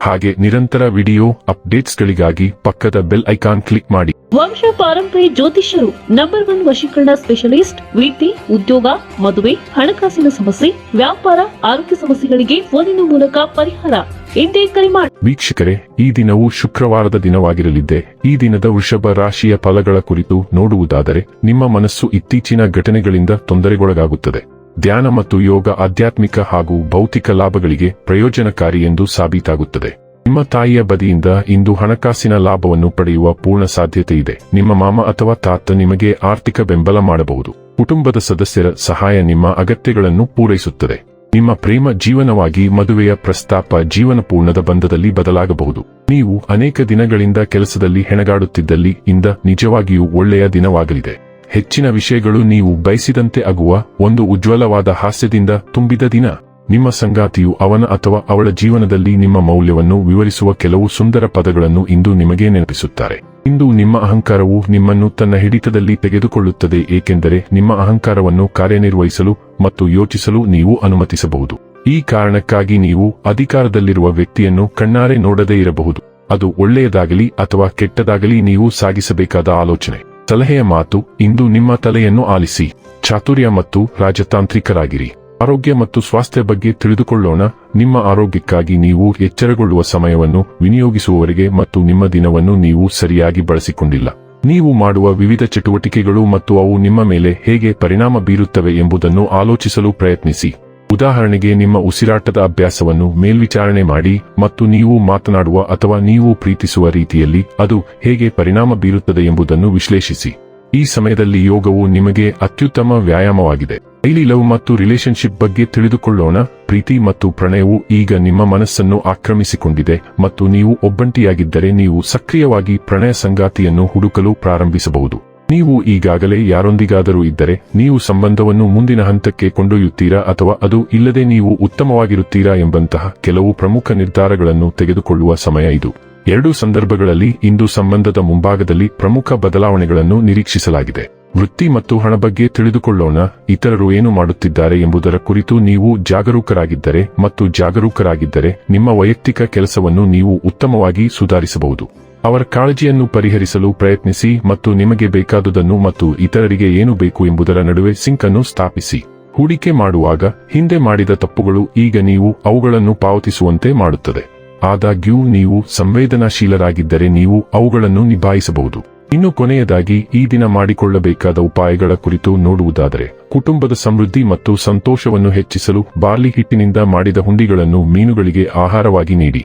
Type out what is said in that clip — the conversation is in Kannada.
ಹಾಗೆ ನಿರಂತರ ವಿಡಿಯೋ ಅಪ್ಡೇಟ್ಸ್ಗಳಿಗಾಗಿ ಪಕ್ಕದ ಬೆಲ್ ಐಕಾನ್ ಕ್ಲಿಕ್ ಮಾಡಿ. ವಂಶ ಪಾರಂಪರ್ಯ ಜ್ಯೋತಿಷ್ಯರು ನಂಬರ್ ಒನ್ ವಶೀಕರಣ ಸ್ಪೆಷಲಿಸ್ಟ್ ವೃತ್ತಿ ಉದ್ಯೋಗ ಮದುವೆ ಹಣಕಾಸಿನ ಸಮಸ್ಯೆ ವ್ಯಾಪಾರ ಆರೋಗ್ಯ ಸಮಸ್ಯೆಗಳಿಗೆ ಫೋನಿನ ಮೂಲಕ ಪರಿಹಾರ. ಎಂದೇ ಕರೆ ಮಾಡಿ ವೀಕ್ಷಕರೇ ಈ ದಿನವು ಶುಕ್ರವಾರದ ದಿನವಾಗಿರಲಿದೆ ಈ ದಿನದ ವೃಷಭ ರಾಶಿಯ ಫಲಗಳ ಕುರಿತು ನೋಡುವುದಾದರೆ ನಿಮ್ಮ ಮನಸ್ಸು ಇತ್ತೀಚಿನ ಘಟನೆಗಳಿಂದ ತೊಂದರೆಗೊಳಗಾಗುತ್ತದೆ. ಧ್ಯಾನ ಮತ್ತು ಯೋಗ ಆಧ್ಯಾತ್ಮಿಕ ಹಾಗೂ ಭೌತಿಕ ಲಾಭಗಳಿಗೆ ಪ್ರಯೋಜನಕಾರಿ ಎಂದು ಸಾಬೀತಾಗುತ್ತದೆ. ನಿಮ್ಮ ತಾಯಿಯ ಬದಿಯಿಂದ ಇಂದು ಹಣಕಾಸಿನ ಲಾಭವನ್ನು ಪಡೆಯುವ ಪೂರ್ಣ ಸಾಧ್ಯತೆ ಇದೆ ನಿಮ್ಮ ಮಾಮ ಅಥವಾ ತಾತ ನಿಮಗೆ ಆರ್ಥಿಕ ಬೆಂಬಲ ಮಾಡಬಹುದು. ಕುಟುಂಬದ ಸದಸ್ಯರ ಸಹಾಯ ನಿಮ್ಮ ಅಗತ್ಯಗಳನ್ನು ಪೂರೈಸುತ್ತದೆ. ನಿಮ್ಮ ಪ್ರೇಮ ಜೀವನವಾಗಿ ಮದುವೆಯ ಪ್ರಸ್ತಾಪ ಜೀವನಪೂರ್ಣದ ಬಂಧದಲ್ಲಿ ಬದಲಾಗಬಹುದು. ನೀವು ಅನೇಕ ದಿನಗಳಿಂದ ಕೆಲಸದಲ್ಲಿ ಹೆಣಗಾಡುತ್ತಿದ್ದಲ್ಲಿ ಇಂದ ನಿಜವಾಗಿಯೂ ಒಳ್ಳೆಯ ದಿನವಾಗಲಿದೆ. ಹೆಚ್ಚಿನ ವಿಷಯಗಳು ನೀವು ಬಯಸಿದಂತೆ ಆಗುವ ಒಂದು ಉಜ್ವಲವಾದ ಹಾಸ್ಯದಿಂದ ತುಂಬಿದ ದಿನ. ನಿಮ್ಮ ಸಂಗಾತಿಯು ಅವನ ಅಥವಾ ಅವಳ ಜೀವನದಲ್ಲಿ ನಿಮ್ಮ ಮೌಲ್ಯವನ್ನು ವಿವರಿಸುವ ಕೆಲವು ಸುಂದರ ಪದಗಳನ್ನು ಇಂದು ನಿಮಗೆ ನೆನಪಿಸುತ್ತಾರೆ. ಇಂದು ನಿಮ್ಮ ಅಹಂಕಾರವು ನಿಮ್ಮನ್ನು ತನ್ನ ಹಿಡಿತದಲ್ಲಿ ತೆಗೆದುಕೊಳ್ಳುತ್ತದೆ, ಏಕೆಂದರೆ ನಿಮ್ಮ ಅಹಂಕಾರವನ್ನು ಕಾರ್ಯನಿರ್ವಹಿಸಲು ಮತ್ತು ಯೋಚಿಸಲು ನೀವು ಅನುಮತಿಸಬಹುದು. ಈ ಕಾರಣಕ್ಕಾಗಿ ನೀವು ಅಧಿಕಾರದಲ್ಲಿರುವ ವ್ಯಕ್ತಿಯನ್ನು ಕಣ್ಣಾರೆ ನೋಡದೇ ಇರಬಹುದು. ಅದು ಒಳ್ಳೆಯದಾಗಲಿ ಅಥವಾ ಕೆಟ್ಟದಾಗಲಿ ನೀವು ಸಾಗಿಸಬೇಕಾದ ಆಲೋಚನೆ. ಸಲಹೆಯ ಮಾತು ಇಂದು ನಿಮ್ಮ ತಲೆಯನ್ನು ಆಲಿಸಿ. ಚಾತುರ್ಯ ಮತ್ತು ರಾಜತಾಂತ್ರಿಕರಾಗಿರಿ. ಆರೋಗ್ಯ ಮತ್ತು ಸ್ವಾಸ್ಥ್ಯ ಬಗ್ಗೆ ತಿಳಿದುಕೊಳ್ಳೋಣ. ನಿಮ್ಮ ಆರೋಗ್ಯಕ್ಕಾಗಿ ನೀವು ಎಚ್ಚರಗೊಳ್ಳುವ ಸಮಯವನ್ನು ವಿನಿಯೋಗಿಸುವವರೆಗೆ ಮತ್ತು ನಿಮ್ಮ ದಿನವನ್ನು ನೀವು ಸರಿಯಾಗಿ ಬಳಸಿಕೊಂಡಿಲ್ಲ. ನೀವು ಮಾಡುವ ವಿವಿಧ ಚಟುವಟಿಕೆಗಳು ಮತ್ತು ಅವು ನಿಮ್ಮ ಮೇಲೆ ಹೇಗೆ ಪರಿಣಾಮ ಬೀರುತ್ತವೆ ಎಂಬುದನ್ನು ಆಲೋಚಿಸಲು ಪ್ರಯತ್ನಿಸಿ. ಉದಾಹರಣೆಗೆ ನಿಮ್ಮ ಉಸಿರಾಟದ ಅಭ್ಯಾಸವನ್ನು ಮೇಲ್ವಿಚಾರಣೆ ಮಾಡಿ ಮತ್ತು ನೀವು ಮಾತನಾಡುವ ಅಥವಾ ನೀವು ಪ್ರೀತಿಸುವ ರೀತಿಯಲ್ಲಿ ಅದು ಹೇಗೆ ಪರಿಣಾಮ ಬೀರುತ್ತದೆ ಎಂಬುದನ್ನು ವಿಶ್ಲೇಷಿಸಿ. ಈ ಸಮಯದಲ್ಲಿ ಯೋಗವು ನಿಮಗೆ ಅತ್ಯುತ್ತಮ ವ್ಯಾಯಾಮವಾಗಿದೆ. ಡೈಲಿ ಲವ್ ಮತ್ತು ರಿಲೇಶನ್ಶಿಪ್ ಬಗ್ಗೆ ತಿಳಿದುಕೊಳ್ಳೋಣ. ಪ್ರೀತಿ ಮತ್ತು ಪ್ರಣಯವು ಈಗ ನಿಮ್ಮ ಮನಸ್ಸನ್ನು ಆಕ್ರಮಿಸಿಕೊಂಡಿದೆ ಮತ್ತು ನೀವು ಒಬ್ಬಂಟಿಯಾಗಿದ್ದರೆ ನೀವು ಸಕ್ರಿಯವಾಗಿ ಪ್ರಣಯ ಸಂಗಾತಿಯನ್ನು ಹುಡುಕಲು ಪ್ರಾರಂಭಿಸಬಹುದು. ನೀವು ಈಗಾಗಲೇ ಯಾರೊಂದಿಗಾದರೂ ಇದ್ದರೆ ನೀವು ಸಂಬಂಧವನ್ನು ಮುಂದಿನ ಹಂತಕ್ಕೆ ಕೊಂಡೊಯ್ಯುತ್ತೀರಾ ಅಥವಾ ಅದು ಇಲ್ಲದೆ ನೀವು ಉತ್ತಮವಾಗಿರುತ್ತೀರಾ ಎಂಬಂತಹ ಕೆಲವು ಪ್ರಮುಖ ನಿರ್ಧಾರಗಳನ್ನು ತೆಗೆದುಕೊಳ್ಳುವ ಸಮಯ ಇದು. ಎರಡೂ ಸಂದರ್ಭಗಳಲ್ಲಿ ಇಂದು ಸಂಬಂಧದ ಮುಂಭಾಗದಲ್ಲಿ ಪ್ರಮುಖ ಬದಲಾವಣೆಗಳನ್ನು ನಿರೀಕ್ಷಿಸಲಾಗಿದೆ. ವೃತ್ತಿ ಮತ್ತು ಹಣ ಬಗ್ಗೆ ತಿಳಿದುಕೊಳ್ಳೋಣ, ಇತರರು ಏನು ಮಾಡುತ್ತಿದ್ದಾರೆ ಎಂಬುದರ ಕುರಿತು ನೀವು ಜಾಗರೂಕರಾಗಿದ್ದರೆ ಮತ್ತು ಜಾಗರೂಕರಾಗಿದ್ದರೆ ನಿಮ್ಮ ವೈಯಕ್ತಿಕ ಕೆಲಸವನ್ನು ನೀವು ಉತ್ತಮವಾಗಿ ಸುಧಾರಿಸಬಹುದು. ಅವರ ಕಾಳಜಿಯನ್ನು ಪರಿಹರಿಸಲು ಪ್ರಯತ್ನಿಸಿ ಮತ್ತು ನಿಮಗೆ ಬೇಕಾದುದನ್ನು ಮತ್ತು ಇತರರಿಗೆ ಏನು ಬೇಕು ಎಂಬುದರ ನಡುವೆ ಸಿಂಕ್ ಅನ್ನು ಸ್ಥಾಪಿಸಿ. ಹೂಡಿಕೆ ಮಾಡುವಾಗ ಹಿಂದೆ ಮಾಡಿದ ತಪ್ಪುಗಳು ಈಗ ನೀವು ಅವುಗಳನ್ನು ಪಾವತಿಸುವಂತೆ ಮಾಡುತ್ತದೆ. ಆದಾಗ್ಯೂ ನೀವು ಸಂವೇದನಾಶೀಲರಾಗಿದ್ದರೆ ನೀವು ಅವುಗಳನ್ನು ನಿಭಾಯಿಸಬಹುದು. ಇನ್ನು ಕೊನೆಯದಾಗಿ ಈ ದಿನ ಮಾಡಿಕೊಳ್ಳಬೇಕಾದ ಉಪಾಯಗಳ ಕುರಿತು ನೋಡುವುದಾದರೆ, ಕುಟುಂಬದ ಸಮೃದ್ಧಿ ಮತ್ತು ಸಂತೋಷವನ್ನು ಹೆಚ್ಚಿಸಲು ಬಾರ್ಲಿ ಹಿಟ್ಟಿನಿಂದ ಮಾಡಿದ ಹುಂಡಿಗಳನ್ನು ಮೀನುಗಳಿಗೆ ಆಹಾರವಾಗಿ ನೀಡಿ.